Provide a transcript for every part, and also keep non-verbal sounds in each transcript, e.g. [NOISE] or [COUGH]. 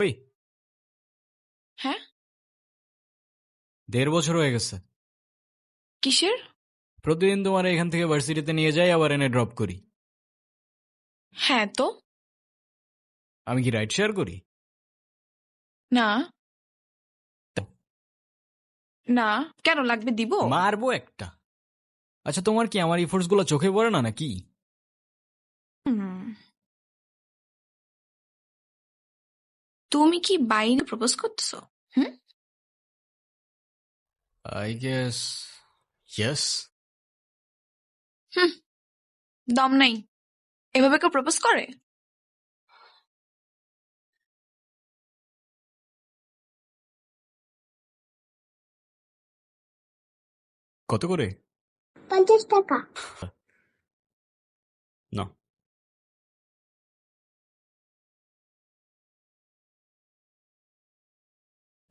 ওই হ্যাঁ? দেড় বছর হয়ে গেছে। কিসের? প্রতিদিন তোমার এখান থেকে ভার্সিটিতে নিয়ে যাই আবার এনে ড্রপ করি। হ্যাঁ তো? আমি কি রাইড শেয়ার করি? না। না কেন লাগবে দিব? মারবো একটা। আচ্ছা তোমার কি আমার ইফোর্টসগুলো চোখে পড়ে না নাকি? তুমি কি বাইরে প্রপোজ করতেছো? হুম? আই গেস ইয়েস দম নাই। এভাবে কেউ প্রপোজ করে? কত করে? পঞ্চাশ টাকা। না।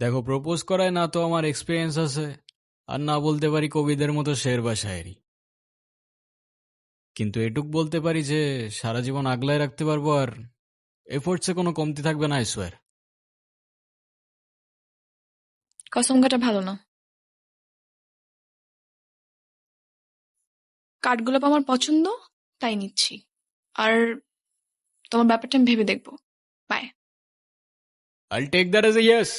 দেখো প্রপোজ করায় না তো আমার এক্সপিরিয়েন্স আছে। আর না বলতে পারি কবিদের মতো শের বা শায়েরি কিন্তু এটুক বলতে পারি যে সারা জীবন আগলায় রাখতে পারব আর এফোর্টসে কোনো কমতি থাকবে না আইসোয়ার কসম কাটা ভালো না। কাঠগোলাপ আমার পছন্দ তাই নিচ্ছি। আর তোমার ব্যাপারটা আমি ভেবে দেখব। Bye I'll take that as a yes.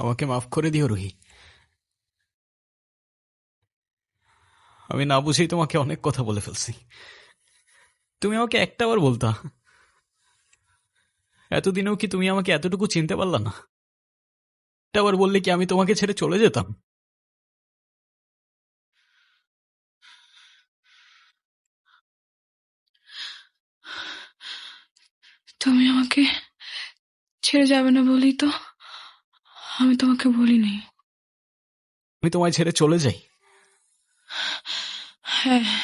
আমাকে মাফ করে দিও রুহি আমি না বুঝেই তোমাকে অনেক কথা বলে ফেলছি। তুমি আমাকে একটাবার বলতা। এতদিনেও কি তুমি আমাকে এতটুকু চিনতে পারলা না? একটাবার বললে কি আমি তোমাকে ছেড়ে চলে যেতাম? তুমি আমাকে ছেড়ে যাবে না বলি তো আমি তোমাকে বলিনি। আমি তোমায় ছেড়ে চলে যাই। হ্যাঁ।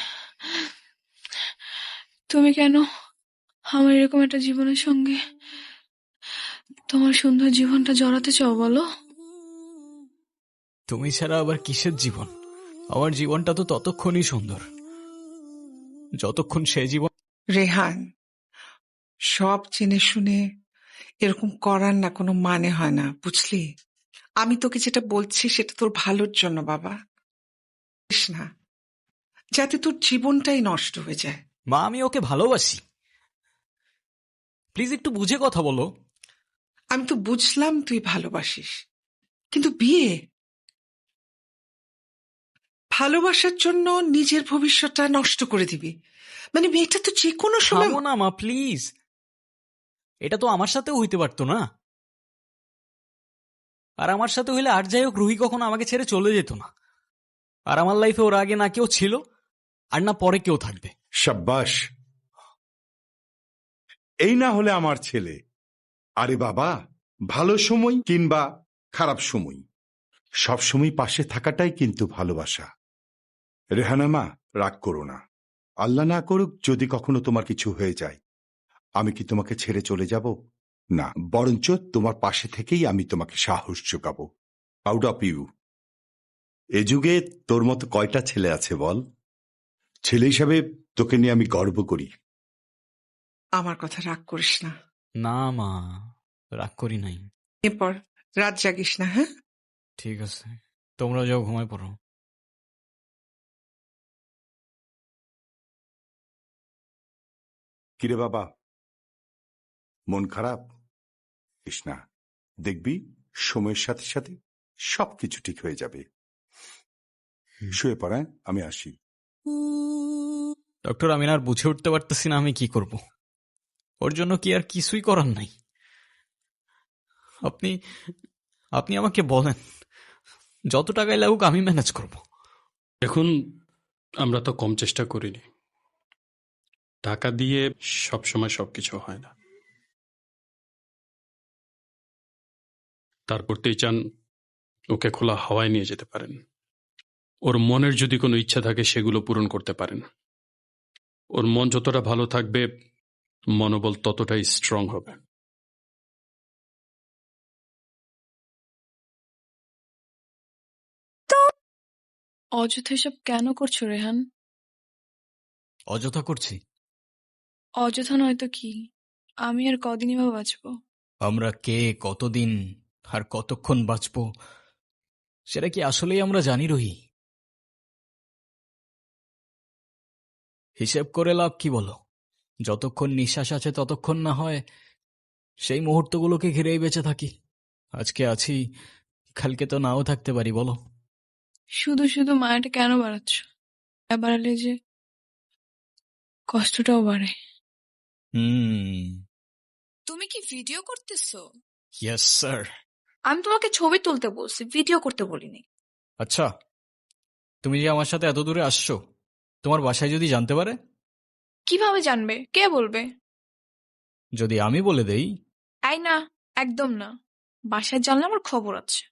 তুমি কেন আমার এরকম একটা জীবনের সঙ্গে তোমার সুন্দর জীবনটা জড়াতে চাও বলো? তুমি ছাড়া আবার কিসের জীবন? আমার জীবনটা তো ততক্ষণই সুন্দর। যতক্ষণ সে জীবন রেহান সব জেনে শুনে এরকম করার না কোনো মানে হয় না বুঝলি? আমি তোকে যেটা বলছি সেটা তোর ভালোর জন্য বাবা। না। যাতে তোর জীবনটাই নষ্ট হয়ে যায়। মা আমি ওকে ভালোবাসি। প্লিজ একটু বুঝে কথা বলো। আমি তো বুঝলাম তুই ভালোবাসিস। কিন্তু বিয়ে? ভালোবাসার জন্য নিজের ভবিষ্যৎটা নষ্ট করে দিবি। মানে মেয়েটা তো যে কোনো সময় না মা প্লিজ। এটা তো আমার সাথেও হইতে পারতো না। আর আমার সাথে হইলে আর যাই হোক, রুহি কখনো আমাকে ছেড়ে চলে যেত না। আর আমার লাইফে ওর আগে না কেউ ছিল, আর না পরে কেউ থাকবে। সাব্বাস এই না হলে আমার ছেলে। আরে বাবা, ভালো সময় কিংবা খারাপ সময়। সব সময় পাশে থাকাটাই কিন্তু ভালোবাসা। রেহানা মা, রাগ করো না। আল্লাহ না করুক যদি কখনো তোমার কিছু হয়ে যায়। আমি কি তোমাকে ছেড়ে চলে যাব? না বরঞ্চ তোমার পাশে থেকেই আমি তোমাকে সাহস যোগাবো। আউট অফ ইউ এ যুগে তোর মতো কয়টা ছেলে আছে বল? ছেলে হিসাবে তোকে নিয়ে আমি গর্ব করি। আমার কথা রাগ করিস না। না মা রাগ করি নাই। এরপর রাত জাগিস না হ্যাঁ? ঠিক আছে। তোমরা যাও ঘুমায় পড়ো। কিরে বাবা মন খারাপ? ইস না। দেখবি সময়ের সাথে সাথে সবকিছু ঠিক হয়ে যাবে। শুয়ে পড়ায় আমি আসি। ডক্টর আমি আর বুঝে উঠতে পারতেছি না আমি কি করব। ওর জন্য কি আর কিছুই করার নাই। আপনি আপনি আমাকে বলেন যত টাকাই লাগুক আমি ম্যানেজ করব। এখন আমরা তো কম চেষ্টা করিনি। টাকা দিয়ে সব সময় সবকিছু হয় না। তারপরতেই চান ওকে খোলা হাওয়ায় নিয়ে যেতে পারেন। ওর মনের যদি কোনো ইচ্ছা থাকে সেগুলো পূরণ করতে পারেন। ওর মন যতটা ভালো থাকবে মনোবল ততটাই স্ট্রং হবে। অযথা এসব কেন করছ রেহান? অযথা করছি। অযথা নয়তো কি? আমি আর কদিনই বা বাঁচবো। আমরা কে কতদিন আর কতক্ষণ বাঁচব সেটা কি আসলেই আমরা জানি রহি? হিসেব করে লাভ কি বলো? যতক্ষণ নিঃশ্বাস আছে ততক্ষণ না হয় সেই মুহূর্তগুলোকে ঘিরেই বেঁচে থাকি। আজকে আছি কালকে তো নাও থাকতে পারি বলো। শুধু শুধু মায়াটা কেন বাড়াচ্ছ? বাড়ালে যে কষ্টটাও বাড়ে। হুম। তুমি কি ভিডিও করতেছো? ইয়েস স্যার আমি তোমাকে ছবি তুলতে বলছি ভিডিও করতে বলিনি। আচ্ছা তুমি যে আমার সাথে এত দূরে আসছো তোমার বাসায় যদি জানতে পারে? কীভাবে জানবে? কে বলবে? যদি আমি বলে দেই? এই না একদম না। বাসায় জানলে আমার খবর আছে।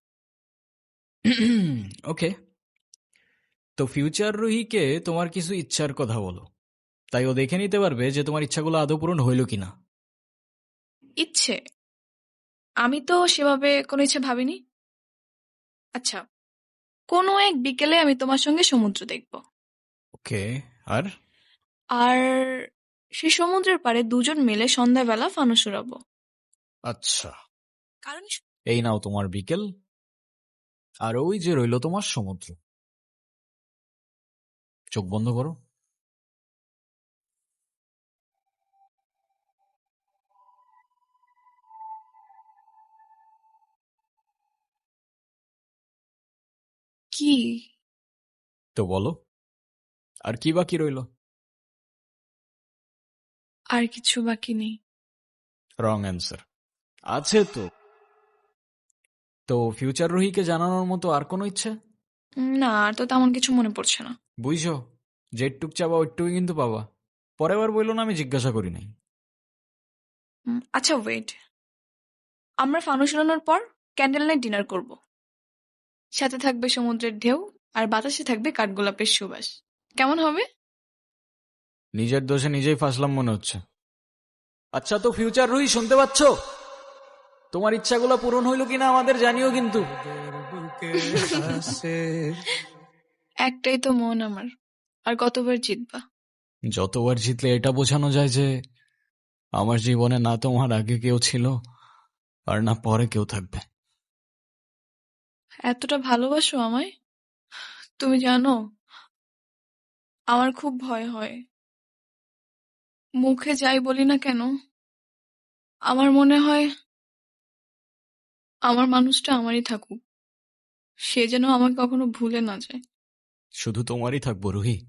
[CLEARS THROAT] ওকে। তো ফিউচার রুহিকে তোমার কিছু ইচ্ছার কথা বলো। তাই ও দেখে নিতে পারবে যে তোমার ইচ্ছাগুলো আদৌ পূরণ হইল কিনা। ইচ্ছে? আমি তো সেভাবে কোনো ইচ্ছে ভাবিনি। আচ্ছা কোনো এক বিকেলে আমি তোমার সঙ্গে সমুদ্র দেখব। ওকে আর? আর সেই সমুদ্রের পাড়ে দুজন মিলে সন্ধ্যাবেলা ফানুস উড়াবো আচ্ছা। কারণ এই নাও তোমার বিকেল। আর ওই যে রইল তোমার সমুদ্র। চোখ বন্ধ করো। কি? তো বলো। আর কি বাকি রইল? আর কিছু বাকি নেই। Wrong answer. আছে তো। তো ফিউচার রুহিকে জানানোর মতো আর কোনো ইচ্ছে? না আর তো তেমন কিছু মনে পড়ছে না। বুঝছ যেটুক চাবা ওইটুকুই কিন্তু পাবা পরের বার বলল না আমি জিজ্ঞাসা করি নাই। আচ্ছা ওয়েট আমরা ফানুস পর ক্যান্ডেল নাইট ডিনার করব। সাথে থাকবে সমুদ্রের ঢেউ আর বাতাসে থাকবে কাঠগোলাপের সুবাস। কেমন হবে? নিজের দোষে নিজেই ফাঁসলাম মনে হচ্ছে। আচ্ছা তো ফিউচার রুই শুনতে পাচ্ছ? তোমার ইচ্ছাগুলো পূরণ হইল কিনা আমাদের জানিও কিন্তু। [LAUGHS] একটাই তো মন আমার আর কতবার জিতবা? যতবার জিতলে এটা বোঝানো যায় যে আমার জীবনে না তোমার আগে কেউ ছিল আর না পরে কেউ থাকবে। এতটা ভালোবাসো আমায়? তুমি জানো আমার খুব ভয় হয়। মুখে যাই বলি না কেন আমার মনে হয় আমার মানুষটা আমারই থাকুক। সে যেন আমাকে কখনো ভুলে না যায়। শুধু তোমারই থাকব রুহি।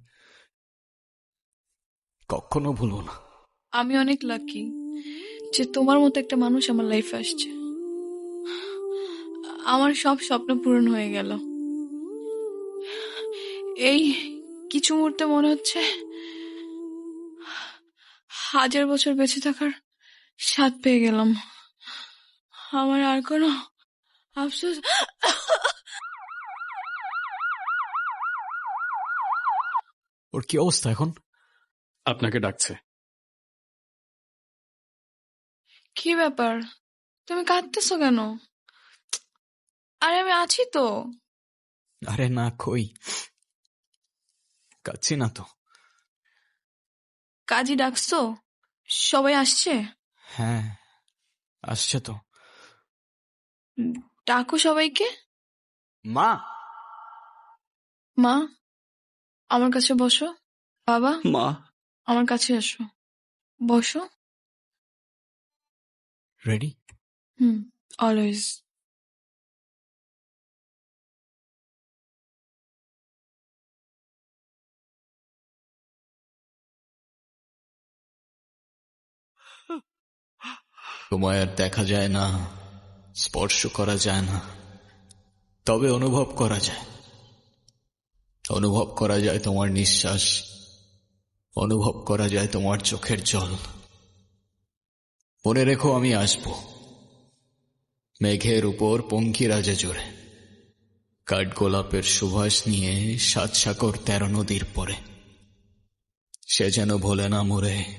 কখনো ভুলবো না। আমি অনেক লাকি যে তোমার মতো একটা মানুষ আমার লাইফে আসছে। আমার সব স্বপ্ন পূরণ হয়ে গেল। এই কিছু মুহূর্তে মনে হচ্ছে হাজার বছর বেঁচে থাকার স্বাদ পেয়ে গেলাম। আমার আর কোনো আফসোস ওর কি অবস্থা এখন? আপনাকে ডাকছে। কি ব্যাপার? তুমি কাঁদতেছো কেন? আরে আমি আছি তো। আরে না কই? কাচ্ছি না তো। কাজী ডাকছো? সবাই আসছে? হ্যাঁ আসছে তো। ডাকো সবাইকে। মা! মা আমার কাছে বসো। বাবা মা! আমার কাছে আসো। বসো। রেডি হুম অলওয়েজ তোমায় আর দেখা যায় না, স্পর্শ করা যায় না, তবে অনুভব করা যায়। অনুভব করা যায় তোমার নিঃশ্বাস, অনুভব করা যায় তোমার চোখের জল। মনে রেখো আমি আসব। মেঘের উপর পঙ্কি রাজা জোরে। কাঠগোলাপের সুভাষ নিয়ে সাত সাগর তেরো নদীর পরে। সে যেন ভোলে না মোরে।